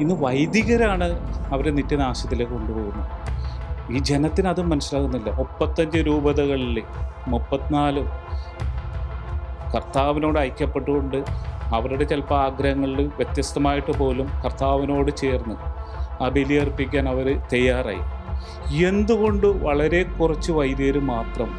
ഇന്ന് വൈദികരാണ് അവരെ നിത്യനാശത്തിലേക്ക് കൊണ്ടുപോകുന്നത്. ഈ ജനത്തിന് അതും മനസ്സിലാകുന്നില്ല. മുപ്പത്തഞ്ച് രൂപതകളിൽ മുപ്പത്തിനാല് കർത്താവിനോട് ഐക്യപ്പെട്ടുകൊണ്ട് അവരുടെ ചിലപ്പോൾ ആഗ്രഹങ്ങളിൽ വ്യത്യസ്തമായിട്ട് പോലും കർത്താവിനോട് ചേർന്ന് ആ ബലിയർപ്പിക്കാൻ അവർ തയ്യാറായി. എന്തുകൊണ്ട് വളരെ കുറച്ച് വൈദികർ മാത്രം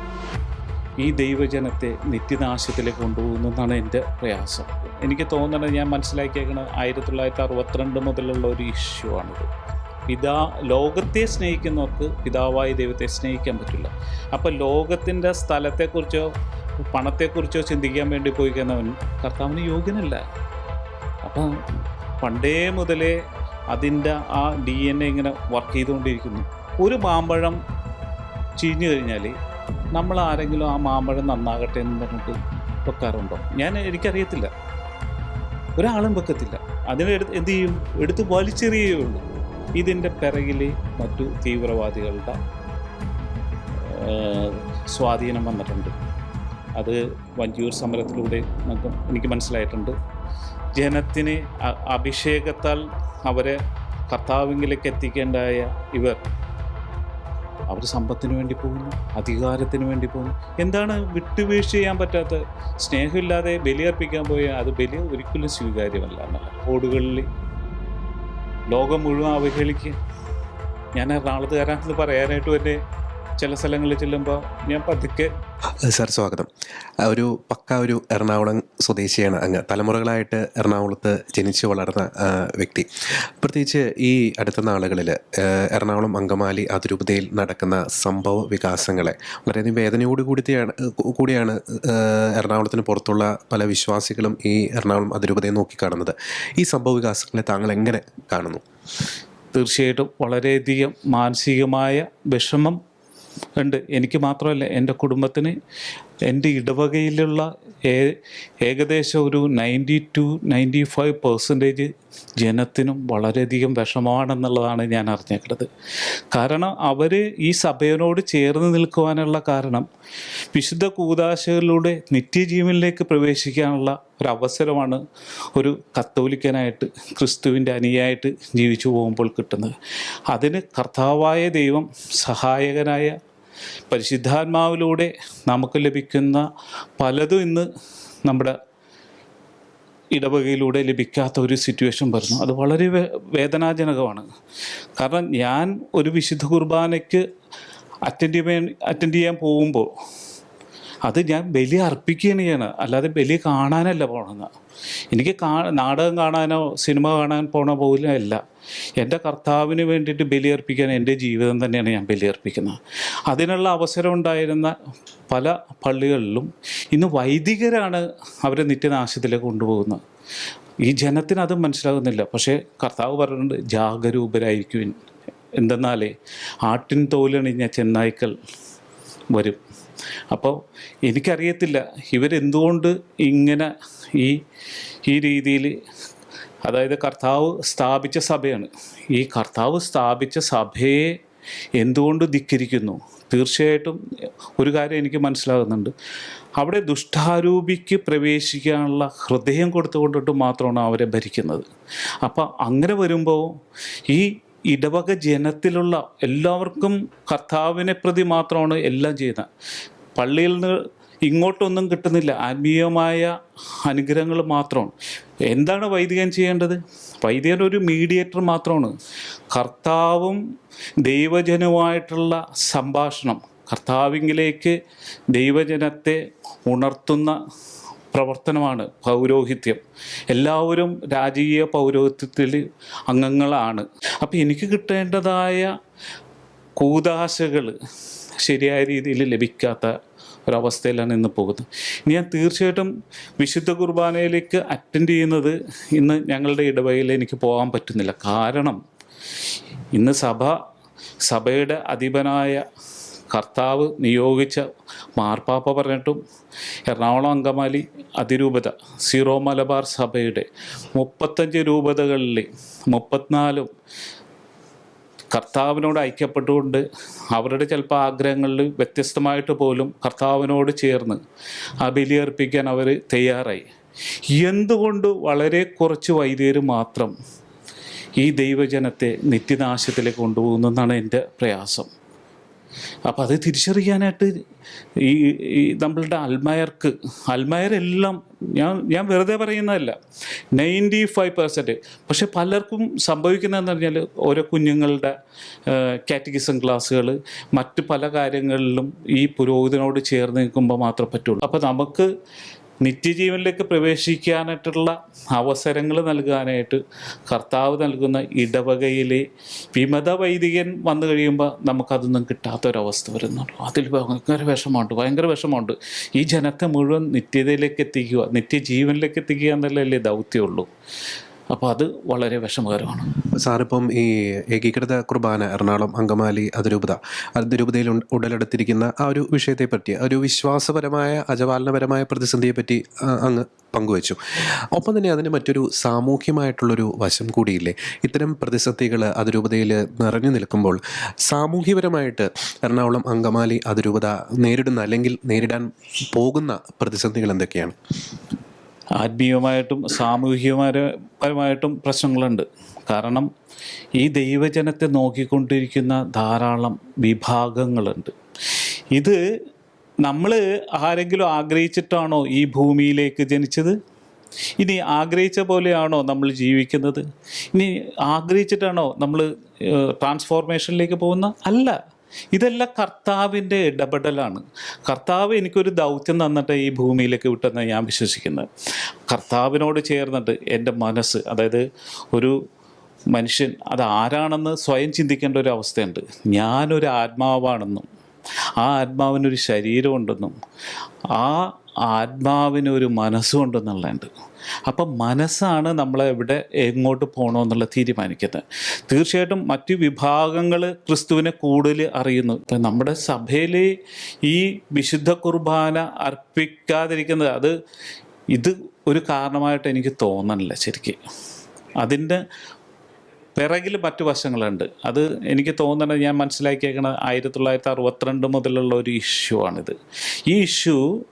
ഈ ദൈവജനത്തെ നിത്യനാശത്തിലേക്ക് കൊണ്ടുപോകുന്നതാണ് എന്റെ പ്രയാസം. എനിക്ക് തോന്നുന്നത് ഞാൻ മനസ്സിലാക്കിയേക്കുന്നത് ആയിരത്തി തൊള്ളായിരത്തി അറുപത്തിരണ്ട് മുതലുള്ള ഒരു ഇഷ്യൂ ആണിത്. പിതാ ലോകത്തെ സ്നേഹിക്കുന്നവർക്ക് പിതാവായ ദൈവത്തെ സ്നേഹിക്കാൻ പറ്റില്ല. അപ്പോൾ ലോകത്തിന്റെ സ്ഥലത്തെക്കുറിച്ചോ പണത്തെക്കുറിച്ചോ ചിന്തിക്കാൻ വേണ്ടി പോയി കഴിഞ്ഞവൻ കർത്താവിന് യോഗ്യനല്ല. അപ്പം പണ്ടേ മുതലേ അതിന്റെ ആ ഡി എൻ എ ഇങ്ങനെ വർക്ക് ചെയ്തുകൊണ്ടിരിക്കുന്നു. ഒരു മാമ്പഴം ചീഞ്ഞു കഴിഞ്ഞാൽ നമ്മൾ ആരെങ്കിലും ആ മാമ്പഴം നന്നാകട്ടെ എന്ന് പറഞ്ഞിട്ട് വെക്കാറുണ്ടോ? ഞാൻ എനിക്കറിയത്തില്ല. ഒരാളും വെക്കത്തില്ല. അതിനെ എടുത്ത് എന്ത് ചെയ്യും? എടുത്ത് വലിച്ചെറിയേ ഉള്ളൂ. ഇതിന്റെ പിറകിൽ മറ്റു തീവ്രവാദികളുടെ സ്വാധീനം വന്നിട്ടുണ്ട്. അത് വഞ്ചിയൂർ സമരത്തിലൂടെ നമുക്ക് എനിക്ക് മനസ്സിലായിട്ടുണ്ട്. ജനത്തിന് അഭിഷേകത്താൽ അവരെ കർത്താവിങ്കിലേക്ക് എത്തിക്കേണ്ടായ ഇവർ അവർ സമ്പത്തിന് വേണ്ടി പോകുന്നു അധികാരത്തിന് വേണ്ടി പോകുന്നു. എന്താണ് വിട്ടുവീഴ്ച ചെയ്യാൻ പറ്റാത്ത? സ്നേഹമില്ലാതെ ബലിയർപ്പിക്കാൻ പോയാൽ അത് ബലി ഒരിക്കലും സ്വീകാര്യമല്ല എന്നല്ല. ഓടുകളിൽ ലോകം മുഴുവൻ അവഹേളിക്കുക. ഞാൻ എറണാകുളത്ത് എറണാകുളത്തുകാരാണെന്ന് പറയാനായിട്ട് തന്നെ ചില സ്ഥലങ്ങളിൽ ചെല്ലുമ്പോൾ ഞാൻ പതുക്കെ സാർ സ്വാഗതം. ഒരു പക്ക ഒരു എറണാകുളം സ്വദേശിയാണ് അങ്ങ്. തലമുറകളായിട്ട് എറണാകുളത്ത് ജനിച്ചു വളർന്ന വ്യക്തി. പ്രത്യേകിച്ച് ഈ അടുത്ത നാളുകളിൽ എറണാകുളം അങ്കമാലി അതിരൂപതയിൽ നടക്കുന്ന സംഭവ വികാസങ്ങളെ വളരെയധികം വേദനയോട് കൂടിയാണ് കൂടിയാണ് എറണാകുളത്തിന് പുറത്തുള്ള പല വിശ്വാസികളും ഈ എറണാകുളം അതിരൂപതയെ നോക്കിക്കാണുന്നത്. ഈ സംഭവ വികാസങ്ങളെ താങ്കൾ എങ്ങനെ കാണുന്നു? തീർച്ചയായിട്ടും വളരെയധികം മാനസികമായ വിഷമം ഉണ്ട്. എനിക്ക് മാത്രമല്ല എന്റെ കുടുംബത്തിന് എന്റെ ഇടവകയിലുള്ള ഏകദേശം ഒരു ninety two ninety five percentage ജനത്തിനും വളരെയധികം വിഷമമാണെന്നുള്ളതാണ് ഞാൻ അറിഞ്ഞേക്കുന്നത്. കാരണം അവർ ഈ സഭയോട് ചേർന്ന് നിൽക്കുവാനുള്ള കാരണം വിശുദ്ധ കൂതാശകളിലൂടെ നിത്യജീവനിലേക്ക് പ്രവേശിക്കാനുള്ള ഒരു അവസരമാണ് ഒരു കത്തോലിക്കനായിട്ട് ക്രിസ്തുവിന്റെ അനിയായിട്ട് ജീവിച്ചു പോകുമ്പോൾ കിട്ടുന്നത്. അതിന് കർത്താവായ ദൈവം സഹായകനായ പരിശുദ്ധാത്മാവിലൂടെ നമുക്ക് ലഭിക്കുന്ന പലതും ഇന്ന് നമ്മുടെ ഇടവകയിലൂടെ ലഭിക്കാത്ത ഒരു സിറ്റുവേഷൻ വരുന്നു. അത് വളരെ വേദനാജനകമാണ്. കാരണം ഞാൻ ഒരു വിശുദ്ധ കുർബാനയ്ക്ക് അറ്റൻഡ് ചെയ്യാൻ അറ്റൻഡ് ചെയ്യാൻ പോകുമ്പോൾ അത് ഞാൻ ബലി അർപ്പിക്കുകയാണ് അല്ലാതെ ബലി കാണാനല്ല പോണെന്ന് എനിക്ക് കാ നാടകം കാണാനോ സിനിമ കാണാൻ പോണ പോലും അല്ല. എന്റെ കർത്താവിന് വേണ്ടിയിട്ട് ബലിയർപ്പിക്കാൻ എന്റെ ജീവിതം തന്നെയാണ് ഞാൻ ബലിയർപ്പിക്കുന്നത്. അതിനുള്ള അവസരം ഉണ്ടായിരുന്ന പല പള്ളികളിലും ഇന്ന് വൈദികരാണ് അവരെ നിത്യനാശത്തിലേക്ക് കൊണ്ടുപോകുന്നത്. ഈ ജനത്തിന് അത് മനസ്സിലാകുന്നില്ല. പക്ഷേ കർത്താവ് പറഞ്ഞിട്ടുണ്ട് ജാഗരൂപരായിരിക്കും എന്തെന്നാലേ ആട്ടിൻ തോലണിഞ്ഞ ചെന്നായ്ക്കൾ വരും. അപ്പോൾ എനിക്കറിയത്തില്ല ഇവരെന്തുകൊണ്ട് ഇങ്ങനെ ഈ ഈ രീതിയിൽ അതായത് കർത്താവ് സ്ഥാപിച്ച സഭയാണ്. ഈ കർത്താവ് സ്ഥാപിച്ച സഭയെ എന്തുകൊണ്ട് ധിക്കരിക്കുന്നു? തീർച്ചയായിട്ടും ഒരു കാര്യം എനിക്ക് മനസ്സിലാകുന്നുണ്ട്. അവിടെ ദുഷ്ടാരൂപിക്ക് പ്രവേശിക്കാനുള്ള ഹൃദയം കൊടുത്തുകൊണ്ടിട്ട് മാത്രമാണ് അവരെ ഭരിക്കുന്നത്. അപ്പോൾ അങ്ങനെ വരുമ്പോൾ ഈ ഇടവക ജനത്തിലുള്ള എല്ലാവർക്കും കർത്താവിനെ പ്രതി മാത്രമാണ് എല്ലാം ചെയ്യുന്നത്. പള്ളിയിൽ നിന്ന് ഇങ്ങോട്ടൊന്നും കിട്ടുന്നില്ല. ആത്മീയമായ അനുഗ്രഹങ്ങൾ മാത്രമാണ്. എന്താണ് വൈദികൻ ചെയ്യേണ്ടത്? വൈദികൻ ഒരു മീഡിയേറ്റർ മാത്രമാണ്. കർത്താവും ദൈവജനവുമായിട്ടുള്ള സംഭാഷണം കർത്താവിങ്കിലേക്ക് ദൈവജനത്തെ ഉണർത്തുന്ന പ്രവർത്തനമാണ് പൗരോഹിത്യം. എല്ലാവരും രാജകീയ പൗരോഹിത്യത്തിൽ അംഗങ്ങളാണ്. അപ്പോൾ എനിക്ക് കിട്ടേണ്ടതായ കൂതാശകൾ ശരിയായ രീതിയിൽ ലഭിക്കാത്ത ഒരവസ്ഥയിലാണ് ഇന്ന് പോകുന്നത്. ഞാൻ തീർച്ചയായിട്ടും വിശുദ്ധ കുർബാനയിലേക്ക് അറ്റൻഡ് ചെയ്യുന്നത് ഇന്ന് ഞങ്ങളുടെ ഇടവകയിൽ എനിക്ക് പോകാൻ പറ്റുന്നില്ല. കാരണം ഇന്ന് സഭ സഭയുടെ അധിപനായ കർത്താവ് നിയോഗിച്ച മാർപ്പാപ്പ പറഞ്ഞിട്ടും എറണാകുളം അങ്കമാലി അതിരൂപത സീറോ മലബാർ സഭയുടെ മുപ്പത്തഞ്ച് രൂപതകളിൽ മുപ്പത്തിനാലും കർത്താവിനോട് ഐക്യപ്പെട്ടുകൊണ്ട് അവരുടെ ചിലപ്പോൾ ആഗ്രഹങ്ങളിൽ വ്യത്യസ്തമായിട്ട് പോലും കർത്താവിനോട് ചേർന്ന് ആ ബലിയർപ്പിക്കാൻ അവർ തയ്യാറായി. എന്തുകൊണ്ട് വളരെ കുറച്ച് വൈദികർ മാത്രം ഈ ദൈവജനത്തെ നിത്യനാശത്തിലേക്ക് കൊണ്ടുപോകുന്നെന്നാണ് എന്റെ പ്രയാസം. അപ്പോൾ അത് തിരിച്ചറിയാനായിട്ട് ഈ നമ്മളുടെ അൽമയർക്ക് അൽമയരെല്ലാം ഞാൻ ഞാൻ വെറുതെ പറയുന്നതല്ല നയന്റി ഫൈവ് പെർസെന്റ് പക്ഷെ പലർക്കും സംഭവിക്കുന്നതെന്ന് പറഞ്ഞാൽ ഓരോ കുഞ്ഞുങ്ങളുടെ കാറ്റഗിസം ക്ലാസ്സുകൾ മറ്റ് പല കാര്യങ്ങളിലും ഈ പുരോഹിതനോട് ചേർന്ന് നിൽക്കുമ്പോൾ മാത്രമേ പറ്റുള്ളൂ. അപ്പോൾ നമുക്ക് നിത്യജീവനിലേക്ക് പ്രവേശിക്കാനായിട്ടുള്ള അവസരങ്ങൾ നൽകാനായിട്ട് കർത്താവ് നൽകുന്ന ഇടവകയിലെ വിമത വൈദികൻ വന്നു കഴിയുമ്പോൾ നമുക്കതൊന്നും കിട്ടാത്തൊരവസ്ഥ വരുന്നുള്ളൂ. അതിൽ ഭയങ്കര വിഷമമുണ്ട് ഭയങ്കര വിഷമമുണ്ട്. ഈ ജനത്തെ മുഴുവൻ നിത്യതയിലേക്ക് എത്തിക്കുക നിത്യജീവനിലേക്ക് എത്തിക്കുക എന്നല്ലേ ദൗത്യമുള്ളൂ അപ്പോൾ അത് വളരെ വിഷമകരമാണ്. സാറിപ്പം ഈ ഏകീകൃത കുർബാന എറണാകുളം അങ്കമാലി അതിരൂപത അതിരൂപതയിൽ ഉടലെടുത്തിരിക്കുന്ന ആ ഒരു വിഷയത്തെ പറ്റി ഒരു വിശ്വാസപരമായ അജപാലനപരമായ പ്രതിസന്ധിയെ പറ്റി അങ്ങ് പങ്കുവച്ചു. ഒപ്പം തന്നെ അതിന് മറ്റൊരു സാമൂഹ്യമായിട്ടുള്ളൊരു വശം കൂടിയില്ലേ? ഇത്തരം പ്രതിസന്ധികൾ അതിരൂപതയിൽ നിറഞ്ഞു നിൽക്കുമ്പോൾ സാമൂഹ്യപരമായിട്ട് എറണാകുളം അങ്കമാലി അതിരൂപത നേരിടുന്ന അല്ലെങ്കിൽ നേരിടാൻ പോകുന്ന പ്രതിസന്ധികൾ എന്തൊക്കെയാണ്? ആത്മീയമായിട്ടും സാമൂഹികപരമായിട്ടും പ്രശ്നങ്ങളുണ്ട്. കാരണം ഈ ദൈവജനത്തെ നോക്കിക്കൊണ്ടിരിക്കുന്ന ധാരാളം വിഭാഗങ്ങളുണ്ട്. ഇത് നമ്മൾ ആരെങ്കിലും ആഗ്രഹിച്ചിട്ടാണോ ഈ ഭൂമിയിലേക്ക് ജനിച്ചത്? ഇനി ആഗ്രഹിച്ച പോലെയാണോ നമ്മൾ ജീവിക്കുന്നത്? ഇനി ആഗ്രഹിച്ചിട്ടാണോ നമ്മൾ ട്രാൻസ്ഫോർമേഷനിലേക്ക് പോകുന്ന അല്ല. ഇതെല്ലാം കർത്താവിന്റെ ഇടപെടലാണ്. കർത്താവ് എനിക്കൊരു ദൗത്യം തന്നിട്ട് ഈ ഭൂമിയിലേക്ക് വിട്ടെന്ന് ഞാൻ വിശ്വസിക്കുന്നത് കർത്താവിനോട് ചേർന്നിട്ട് എന്റെ മനസ്സ് അതായത് ഒരു മനുഷ്യൻ അത് ആരാണെന്ന് സ്വയം ചിന്തിക്കേണ്ട ഒരു അവസ്ഥയുണ്ട്. ഞാനൊരു ആത്മാവാണെന്നും ആ ആത്മാവിനൊരു ശരീരമുണ്ടെന്നും ആ ആത്മാവിനൊരു മനസ്സുണ്ടെന്നുള്ളതുണ്ട്. അപ്പം മനസ്സാണ് നമ്മളെ എവിടെ എങ്ങോട്ട് പോകണമെന്നുള്ള തീരുമാനിക്കുന്നത്. തീർച്ചയായിട്ടും മറ്റു വിഭാഗങ്ങൾ ക്രിസ്തുവിനെ കൂടുതൽ അറിയുന്നു. ഇപ്പം നമ്മുടെ സഭയിൽ ഈ വിശുദ്ധ കുർബാന അർപ്പിക്കാതിരിക്കുന്നത് അത് ഇത് ഒരു കാരണമായിട്ട് എനിക്ക് തോന്നണില്ല ശരിക്കും. അതിന്റെ പിറകിൽ മറ്റു വശങ്ങളുണ്ട്. അത് എനിക്ക് തോന്നുന്നത് ഞാൻ മനസ്സിലാക്കിയേക്കണത് ആയിരത്തി തൊള്ളായിരത്തി അറുപത്തിരണ്ട് മുതലുള്ള ഒരു ഇഷ്യൂ ആണിത്. ഈ ഇഷ്യൂ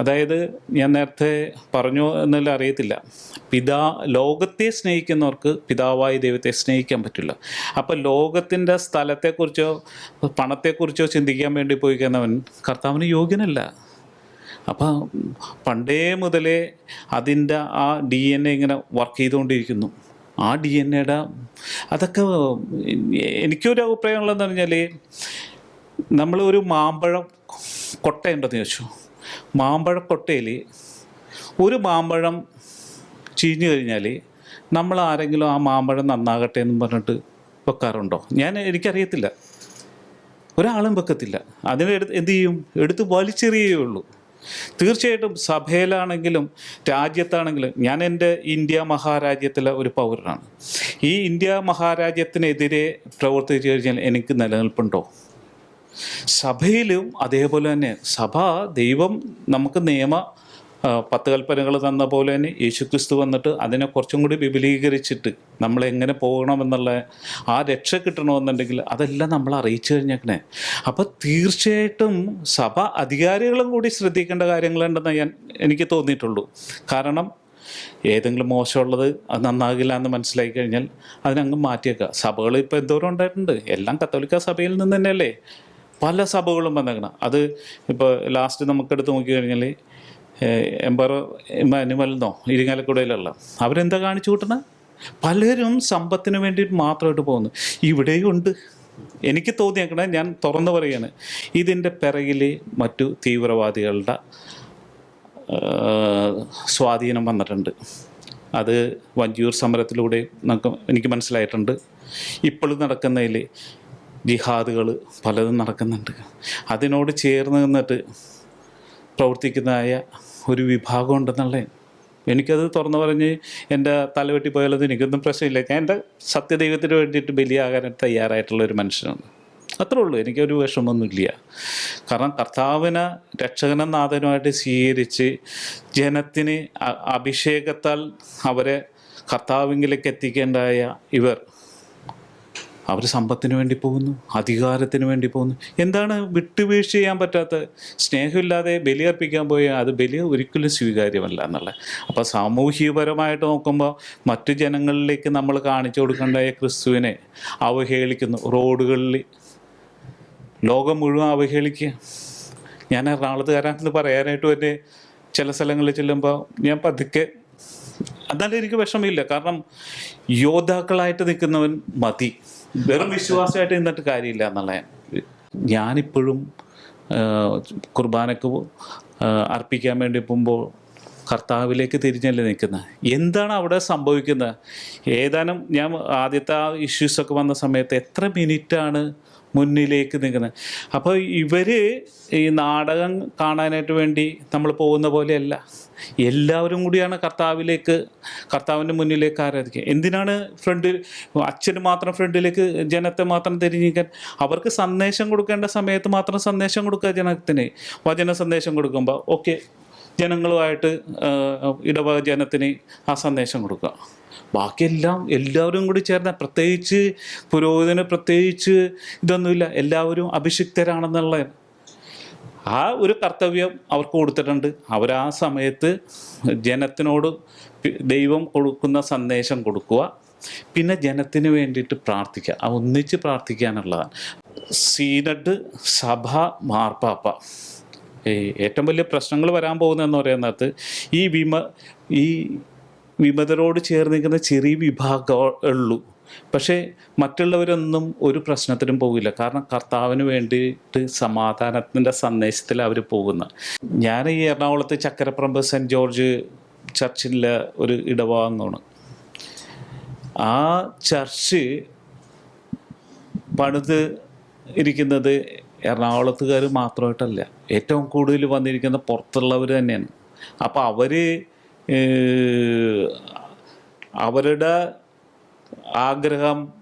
അതായത് ഞാൻ നേരത്തെ പറഞ്ഞു എന്നല്ല അറിയത്തില്ല. പിതാ ലോകത്തെ സ്നേഹിക്കുന്നവർക്ക് പിതാവായ ദൈവത്തെ സ്നേഹിക്കാൻ പറ്റില്ല. അപ്പം ലോകത്തിന്റെ സ്ഥലത്തെക്കുറിച്ചോ പണത്തെക്കുറിച്ചോ ചിന്തിക്കാൻ വേണ്ടി പോയി കഴിഞ്ഞവൻ കർത്താവിന് യോഗ്യനല്ല. അപ്പം പണ്ടേ മുതലേ അതിന്റെ ആ ഡി എൻ എ ഇങ്ങനെ വർക്ക് ചെയ്തുകൊണ്ടിരിക്കുന്നു. ആ ഡി എൻ എയുടെ അതൊക്കെ എനിക്കൊരു അഭിപ്രായം ഉള്ളതെന്ന് പറഞ്ഞാൽ നമ്മൾ ഒരു മാമ്പഴം കൊട്ടയുണ്ടെന്ന് ചോദിച്ചു. മാമ്പഴ കൊട്ടയിൽ ഒരു മാമ്പഴം ചീഞ്ഞു കഴിഞ്ഞാൽ നമ്മൾ ആരെങ്കിലും ആ മാമ്പഴം നന്നാകട്ടെ എന്ന് പറഞ്ഞിട്ട് വെക്കാറുണ്ടോ? ഞാൻ എനിക്കറിയത്തില്ല. ഒരാളും വെക്കത്തില്ല. അതിനെ എടുത്ത് എന്ത് ചെയ്യും? എടുത്ത് വലിച്ചെറിയേ ഉള്ളൂ. തീർച്ചയായിട്ടും സഭയിലാണെങ്കിലും രാജ്യത്താണെങ്കിലും ഞാൻ എന്റെ ഇന്ത്യ മഹാരാജ്യത്തിലെ ഒരു പൗരനാണ്. ഈ ഇന്ത്യ മഹാരാജ്യത്തിനെതിരെ പ്രവർത്തിച്ചു കഴിഞ്ഞാൽ എനിക്ക് നിലനിൽപ്പുണ്ടോ? സഭയിലും അതേപോലെ തന്നെ സഭ ദൈവം നമുക്ക് നിയമ പത്ത് കൽപ്പനകൾ തന്ന പോലെ തന്നെ യേശുക്രിസ്തു വന്നിട്ട് അതിനെ കുറച്ചും കൂടി വിപുലീകരിച്ചിട്ട് നമ്മൾ എങ്ങനെ പോകണമെന്നുള്ള ആ രക്ഷ കിട്ടണമെന്നുണ്ടെങ്കിൽ അതെല്ലാം നമ്മൾ അറിയിച്ചു കഴിഞ്ഞേക്കണേ. അപ്പോൾ തീർച്ചയായിട്ടും സഭ അധികാരികളും കൂടി ശ്രദ്ധിക്കേണ്ട കാര്യങ്ങളുണ്ടെന്ന് ഞാൻ എനിക്ക് തോന്നിയിട്ടുള്ളൂ. കാരണം ഏതെങ്കിലും മോശമുള്ളത് അത് നന്നാകില്ല എന്ന് മനസ്സിലാക്കി കഴിഞ്ഞാൽ അതിനങ്ങ് മാറ്റിയേക്കുക. സഭകൾ ഇപ്പോൾ എന്തോരം ഉണ്ടായിട്ടുണ്ട്? എല്ലാം കത്തോലിക്ക സഭയിൽ നിന്ന് തന്നെയല്ലേ? പല സഭകളും വന്നേക്കണം. അത് ഇപ്പോൾ ലാസ്റ്റ് നമുക്കെടുത്ത് നോക്കിക്കഴിഞ്ഞാൽ ഇമാനുവൽ എന്നോ ഇരിങ്ങാലക്കുടയിലുള്ള അവരെന്താ കാണിച്ചു കൂട്ടണ? പലരും സമ്പത്തിന് വേണ്ടിയിട്ട് മാത്രമായിട്ട് പോകുന്നു. ഇവിടെയും ഉണ്ട്. എനിക്ക് തോന്നിയേക്കണേ ഞാൻ തുറന്നു പറയാണ് ഇതിന്റെ പിറകിൽ മറ്റു തീവ്രവാദികളുടെ സ്വാധീനം വന്നിട്ടുണ്ട്. അത് വഞ്ചിയൂർ സമരത്തിലൂടെ നമുക്ക് എനിക്ക് മനസ്സിലായിട്ടുണ്ട്. ഇപ്പോഴും നടക്കുന്നതിൽ ജിഹാദുകൾ പലതും നടക്കുന്നുണ്ട്. അതിനോട് ചേർന്ന് നിന്നിട്ട് പ്രവർത്തിക്കുന്നതായ ഒരു വിഭാഗം ഉണ്ടെന്നുള്ളത് എനിക്കത് തുറന്നു പറഞ്ഞ് എന്റെ തലവെട്ടി പോയാലത് എനിക്കൊന്നും പ്രശ്നമില്ല. ഞാൻ എന്റെ സത്യദൈവത്തിന് വേണ്ടിയിട്ട് ബലിയാകാൻ തയ്യാറായിട്ടുള്ള ഒരു മനുഷ്യനാണ്. അത്രേ ഉള്ളൂ. എനിക്കൊരു വിഷമമൊന്നുമില്ല. കാരണം കർത്താവിനെ രക്ഷകനും നാഥനുമായിട്ട് സ്വീകരിച്ച് ജനത്തിന് അഭിഷേകത്താൽ അവരെ കർത്താവിങ്കിലേക്ക് എത്തിക്കേണ്ടായ ഇവർ അവർ സമ്പത്തിന് വേണ്ടി പോകുന്നു അധികാരത്തിന് വേണ്ടി പോകുന്നു. എന്താണ് വിട്ടുവീഴ്ച ചെയ്യാൻ പറ്റാത്ത? സ്നേഹമില്ലാതെ ബലിയർപ്പിക്കാൻ പോയാൽ അത് ബലി ഒരിക്കലും സ്വീകാര്യമല്ല എന്നുള്ളത്. അപ്പോൾ സാമൂഹികപരമായിട്ട് നോക്കുമ്പോൾ മറ്റു ജനങ്ങളിലേക്ക് നമ്മൾ കാണിച്ചു കൊടുക്കേണ്ട ക്രിസ്തുവിനെ അവഹേളിക്കുന്നു. റോഡുകളിൽ ലോകം മുഴുവൻ അവഹേളിക്കുക. ഞാൻ എറണാകുളത്തുകാരാണെന്ന് പറയാനായിട്ട് തന്നെ ചില സ്ഥലങ്ങളിൽ ചെല്ലുമ്പോൾ ഞാൻ പതുക്കെ എന്നാലും എനിക്ക് വിഷമമില്ല. കാരണം യോദ്ധാക്കളായിട്ട് നിൽക്കുന്നവൻ മതി. വെറും വിശ്വാസമായിട്ട് നിന്നിട്ട് കാര്യമില്ല എന്നുള്ള ഞാനിപ്പോഴും കുർബാനക്ക് അർപ്പിക്കാൻ വേണ്ടി പോകുമ്പോൾ കർത്താവിലേക്ക് തിരിഞ്ഞല്ലേ നിൽക്കുന്നത് എന്താണ് അവിടെ സംഭവിക്കുന്നത് ഏതാനും ഞാൻ ആദ്യത്തെ ആ ഇഷ്യൂസൊക്കെ വന്ന സമയത്ത് എത്ര മിനിറ്റാണ് മുന്നിലേക്ക് നിൽക്കുന്നത്. അപ്പോൾ ഇവർ ഈ നാടകം കാണാനായിട്ട് വേണ്ടി നമ്മൾ പോകുന്ന പോലെയല്ല. എല്ലാവരും കൂടിയാണ് കർത്താവിലേക്ക് കർത്താവിന്റെ മുന്നിലേക്ക് ആരാധിക്കുക. എന്തിനാണ് ഫ്രണ്ടിൽ അച്ഛന് മാത്രം ഫ്രണ്ടിലേക്ക് ജനത്തെ മാത്രം തിരിഞ്ഞിരിക്കാൻ? അവർക്ക് സന്ദേശം കൊടുക്കേണ്ട സമയത്ത് മാത്രം സന്ദേശം കൊടുക്കുക ജനത്തിന്. വചന സന്ദേശം കൊടുക്കുമ്പോൾ. ഓക്കെ. ജനങ്ങളുമായിട്ട് ഇടവക ജനത്തിന് ആ സന്ദേശം കൊടുക്കുക. ബാക്കിയെല്ലാം എല്ലാവരും കൂടി ചേർന്ന പ്രത്യേകിച്ച് പുരോഹിതന് പ്രത്യേകിച്ച് ഇതൊന്നുമില്ല. എല്ലാവരും അഭിഷിക്തരാണെന്നുള്ള ആ ഒരു കർത്തവ്യം അവർക്ക് കൊടുത്തിട്ടുണ്ട്. അവർ ആ സമയത്ത് ജനത്തിനോട് ദൈവം കൊടുക്കുന്ന സന്ദേശം കൊടുക്കുക. പിന്നെ ജനത്തിന് വേണ്ടിയിട്ട് പ്രാർത്ഥിക്കുക. ആ ഒന്നിച്ച് പ്രാർത്ഥിക്കാനുള്ളതാണ്. സീനഡ് സഭ മാർപ്പാപ്പ. ഏറ്റവും വലിയ പ്രശ്നങ്ങൾ വരാൻ പോകുന്നതെന്ന് പറയുന്നത് ഈ വിമ ഈ വിമതരോട് ചേർന്ന് നിൽക്കുന്ന ചെറിയ വിഭാഗം ഉള്ളൂ. പക്ഷേ മറ്റുള്ളവരൊന്നും ഒരു പ്രശ്നത്തിനും പോകില്ല. കാരണം കർത്താവിന് വേണ്ടിയിട്ട് സമാധാനത്തിന്റെ സന്ദേശത്തിൽ അവർ പോകുന്ന ഞാൻ ഈ എറണാകുളത്ത് ചക്കരപ്രമ്പ് സെന്റ് ജോർജ് ചർച്ചിലെ ഒരു ഇടവാങ്ങാണ് ആ ചർച്ച് പണിത് ഇരിക്കുന്നത് എറണാകുളത്തുകാർ മാത്രമായിട്ടല്ല. ഏറ്റവും കൂടുതൽ വന്നിരിക്കുന്ന പുറത്തുള്ളവർ തന്നെയാണ്. അപ്പോൾ അവർ അവരുടെ ആഗ്രഹം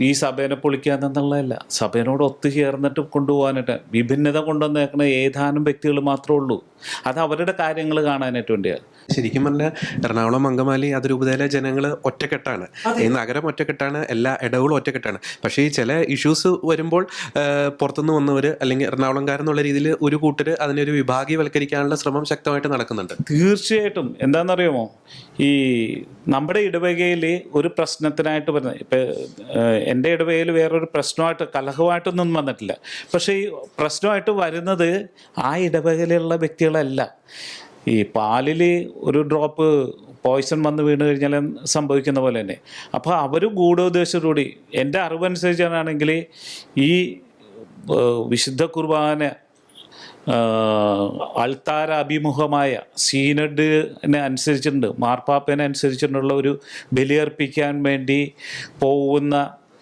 ഈ സഭേനെ പൊളിക്കുക എന്നുള്ളതല്ല. സഭേനോട് ഒത്തുചേർന്നിട്ട് കൊണ്ടുപോകാനായിട്ട് വിഭിന്നത കൊണ്ടുവന്നേക്കുന്ന ഏതാനും വ്യക്തികൾ മാത്രമേ ഉള്ളൂ. അത് അവരുടെ കാര്യങ്ങൾ കാണാനായിട്ട് വേണ്ടിയാണ് ശരിക്കും പറഞ്ഞാൽ എറണാകുളം അങ്കമാലി അതിരൂപതയിലെ ജനങ്ങൾ ഒറ്റക്കെട്ടാണ്. ഈ നഗരം ഒറ്റക്കെട്ടാണ് എല്ലാ ഇടവുകളും ഒറ്റക്കെട്ടാണ്. പക്ഷേ ഈ ചില ഇഷ്യൂസ് വരുമ്പോൾ പുറത്തുനിന്ന് വന്നവർ അല്ലെങ്കിൽ എറണാകുളംകാരെന്നുള്ള രീതിയിൽ ഒരു കൂട്ടർ അതിനൊരു വിഭാഗീയവൽക്കരിക്കാനുള്ള ശ്രമം ശക്തമായിട്ട് നടക്കുന്നുണ്ട്. തീർച്ചയായിട്ടും. എന്താണെന്നറിയാമോ ഈ നമ്മുടെ ഇടവകയിൽ ഒരു പ്രശ്നത്തിനായിട്ട് വരുന്ന ഇപ്പം എന്റെ ഇടവകയിൽ വേറൊരു പ്രശ്നമായിട്ട് കലഹമായിട്ടൊന്നും വന്നിട്ടില്ല. പക്ഷേ ഈ പ്രശ്നമായിട്ട് വരുന്നത് ആ ഇടവകയിലുള്ള വ്യക്തികളല്ല ഈ പാലിൽ ഒരു ഡ്രോപ്പ് പോയിസൺ വന്ന് വീണ് കഴിഞ്ഞാൽ സംഭവിക്കുന്ന പോലെ തന്നെ. അപ്പോൾ അവർ ഗൂഢോദ്ദേശത്തോടുകൂടി എന്റെ അറിവനുസരിച്ചാണെങ്കിൽ ഈ വിശുദ്ധ കുർബാന അൾത്താര അഭിമുഖമായ സീനഡിനെ അനുസരിച്ചിട്ടുണ്ട് മാർപ്പാപ്പനെ അനുസരിച്ചിട്ടുള്ള ഒരു ബലിയർപ്പിക്കാൻ വേണ്ടി പോകുന്ന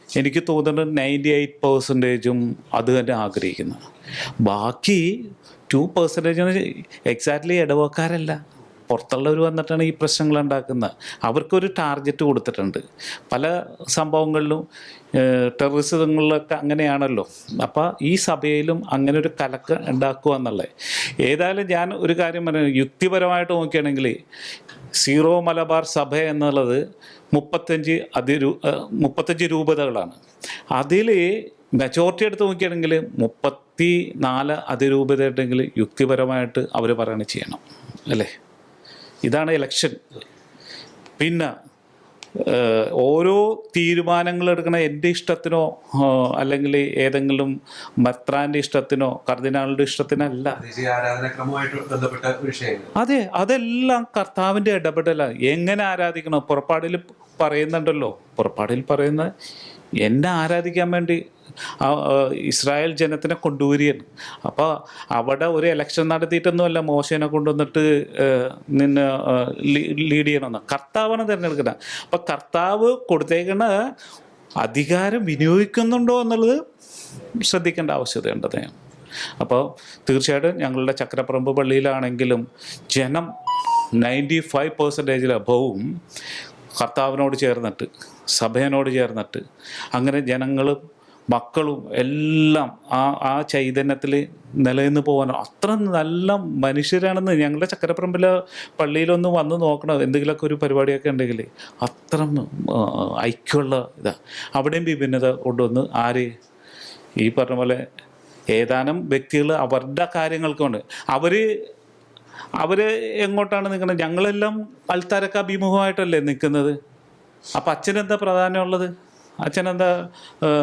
എനിക്ക് തോന്നുന്നത് നയന്റി എയ്റ്റ് പെർസെന്റേജും അത് തന്നെ ആഗ്രഹിക്കുന്നു. ബാക്കി ടു പെർസെന്റേജ് എക്സാക്ട്ലി ഇടവക്കാരല്ല പുറത്തുള്ളവർ വന്നിട്ടാണ് ഈ പ്രശ്നങ്ങൾ ഉണ്ടാക്കുന്നത്. അവർക്കൊരു ടാർഗറ്റ് കൊടുത്തിട്ടുണ്ട്. പല സംഭവങ്ങളിലും ടെററിസങ്ങളിലൊക്കെ അങ്ങനെയാണല്ലോ. അപ്പോൾ ഈ സഭയിലും അങ്ങനെ ഒരു കലക്ക് ഉണ്ടാക്കുക എന്നുള്ളത്. ഏതായാലും ഞാൻ ഒരു കാര്യം പറയുന്നത് യുക്തിപരമായിട്ട് നോക്കുകയാണെങ്കിൽ സീറോ മലബാർ സഭ എന്നുള്ളത് മുപ്പത്തഞ്ച് അതിരു മുപ്പത്തഞ്ച് രൂപതകളാണ്. അതിൽ മെജോറിറ്റി എടുത്ത് നോക്കുകയാണെങ്കിൽ മുപ്പത്തി നാല് അതിരൂപതയുണ്ടെങ്കിൽ യുക്തിപരമായിട്ട് അവർ പറയണ ചെയ്യണം അല്ലേ? ഇതാണ് ഇലക്ഷൻ പിന്നെ ഓരോ തീരുമാനങ്ങൾ എടുക്കണ എന്റെ ഇഷ്ടത്തിനോ അല്ലെങ്കിൽ ഏതെങ്കിലും മെത്രാന്റെ ഇഷ്ടത്തിനോ കർദിനാളുടെ ഇഷ്ടത്തിനല്ല. അതെ അതെല്ലാം കർത്താവിന്റെ ഇടപെടലാണ് എങ്ങനെ ആരാധിക്കണം? പുറപ്പാടിൽ പറയുന്നുണ്ടല്ലോ. പുറപ്പാടിൽ പറയുന്ന എന്നെ ആരാധിക്കാൻ വേണ്ടി ആ, ഇസ്രായേൽ ജനത്തിനെ കൊണ്ടുവരികയാണ്. അപ്പോൾ അവിടെ ഒരു ഇലക്ഷൻ നടത്തിയിട്ടൊന്നുമല്ല മോശനെ കൊണ്ടുവന്നിട്ട് നിന്ന് ലീഡ് ചെയ്യണമെന്ന്. കർത്താവാണ് തിരഞ്ഞെടുക്കുന്നത് അപ്പം കർത്താവ് കൊടുത്തേക്കുന്ന അധികാരം വിനിയോഗിക്കുന്നുണ്ടോ എന്നുള്ളത് ശ്രദ്ധിക്കേണ്ട ആവശ്യതയുണ്ട് അദ്ദേഹം അപ്പോൾ തീർച്ചയായിട്ടും ഞങ്ങളുടെ ചക്രപ്പറമ്പ് പള്ളിയിലാണെങ്കിലും ജനം നയന്റി ഫൈവ് പെർസെന്റേജിൽ അഭവും കർത്താവിനോട് ചേർന്നിട്ട് സഭയനോട് ചേർന്നിട്ട് അങ്ങനെ ജനങ്ങൾ മക്കളും എല്ലാം ആ ആ ചൈതന്യത്തിൽ നിലനിന്ന് പോകാനോ അത്ര നല്ല മനുഷ്യരാണെന്ന് ഞങ്ങളുടെ ചക്കരപ്പറമ്പിലെ പള്ളിയിലൊന്ന് വന്ന് നോക്കണം. എന്തെങ്കിലുമൊക്കെ ഒരു പരിപാടിയൊക്കെ ഉണ്ടെങ്കിൽ അത്ര ഐക്യമുള്ള ഇതാ. അവിടെയും വിഭിന്നത കൊണ്ടുവന്ന് ആര് ഈ പറഞ്ഞ പോലെ ഏതാനും വ്യക്തികൾ അവരുടെ കാര്യങ്ങൾക്കുണ്ട് അവർ അവർ എങ്ങോട്ടാണ് നിൽക്കുന്നത്? ഞങ്ങളെല്ലാം അൽത്താരക്ക് അഭിമുഖമായിട്ടല്ലേ നിൽക്കുന്നത്? അപ്പം അച്ഛനെന്താ പ്രാധാന്യമുള്ളത് അച്ഛനെന്താ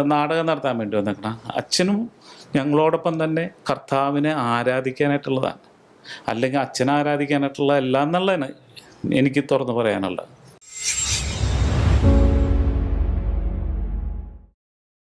നാടകം നടത്താൻ വേണ്ടി വന്നേക്കണം? അച്ഛനും ഞങ്ങളോടൊപ്പം തന്നെ കർത്താവിനെ ആരാധിക്കാനായിട്ടുള്ളതാണ്. അല്ലെങ്കിൽ അച്ഛനെ ആരാധിക്കാനായിട്ടുള്ള എല്ലാം എന്നുള്ളതാണ് എനിക്ക് തുറന്ന് പറയാനുള്ളത്.